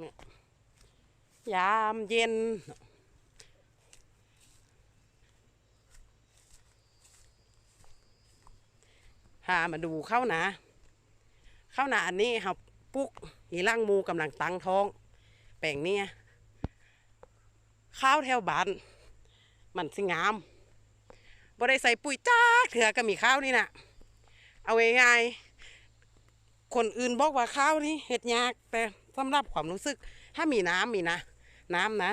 เนี่ยยามเย็น หามาดูข้าวหนาข้าวหนาอันนี้ครับปุ๊กหีร่างมูกำลังตั้งท้อง แปลงเนี่ย ข้าวแถวบ้าน มันสิงามบ่ได้ใส่ปุ๋ยจ้าเถือก็มีข้าวนี่น่ะเอาง่ายๆ คนอื่นบอกว่าข้าวนี่เห็ดยาก แต่สำหรับความรู้สึก ถ้ามีน้ำมีนะ น้ำนะ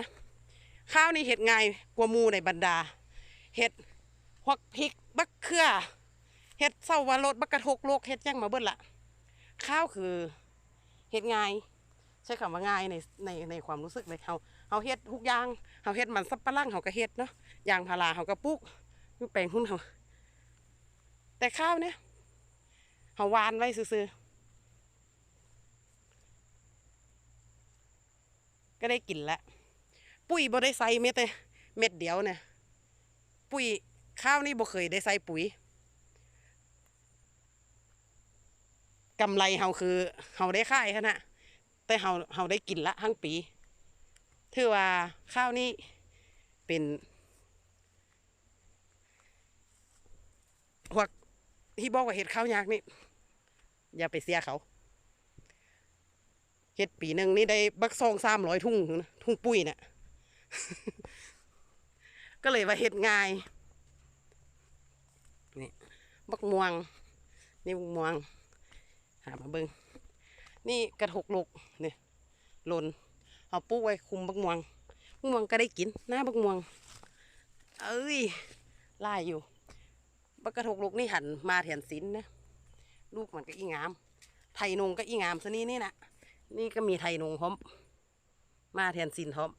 ข้าวนี่เห็ดง่ายกว่ามูในบรรดา เห็ดหวกพริกบักเขือเฮ็ดเศร้าวารสบักกระทกโลกเฮ็ดยังมาเบิดละข้าวคือเฮ็ดง่าย ใช้คำว่าง่ายในในในความรู้สึกเลยเฮาเฮาเฮ็ดทุกอย่างเฮาเฮ็ดมันสับปะรังเฮาก็เฮ็ดเนาะยางพาราเฮาก็ปลูกแปลงหุ้นเฮาแต่ข้าวเนี่ยเฮาหวานไว้ซื่อๆ ก็ได้กินล้วปุ๋ยบ่ได้ใส่เม็ดเลยเม็ดเดียวเนี่ยปุ๋ยข้าวนี่บ่เคยได้ใส่ปุ๋ยกำไรเฮาคือเฮาได้ค่ายขนาดแต่เฮาเฮาได้กินละทั้งปี ถือว่าข้าวนี้เป็นพวกที่บอกว่าเห็ดข้าวยากนี่ อย่าไปเสียเขา เห็ดปีหนึ่งนี่ได้บักซองสามร้อยทุ่งทุ่งปุ้ยเนี่ยก็เลยว่าเห็ดง่ายนี่บักม่วง นี่บักม่วง หามาเบิงนี่กระทกลูกเนี่ยหล่นเอาปลูกไว้คุมบักม่วงบักม่วงก็ได้กินหน้าบักม่วง เอ้ยไล่อยู่บักกระทกลูกนี่หันมาแถนสินนะลูกมันก็อีงาม ไทยนงก็อีงามซะนี่นี่นะ นี่ก็มีไทยนงพร้อมมาแทนซินพร้อม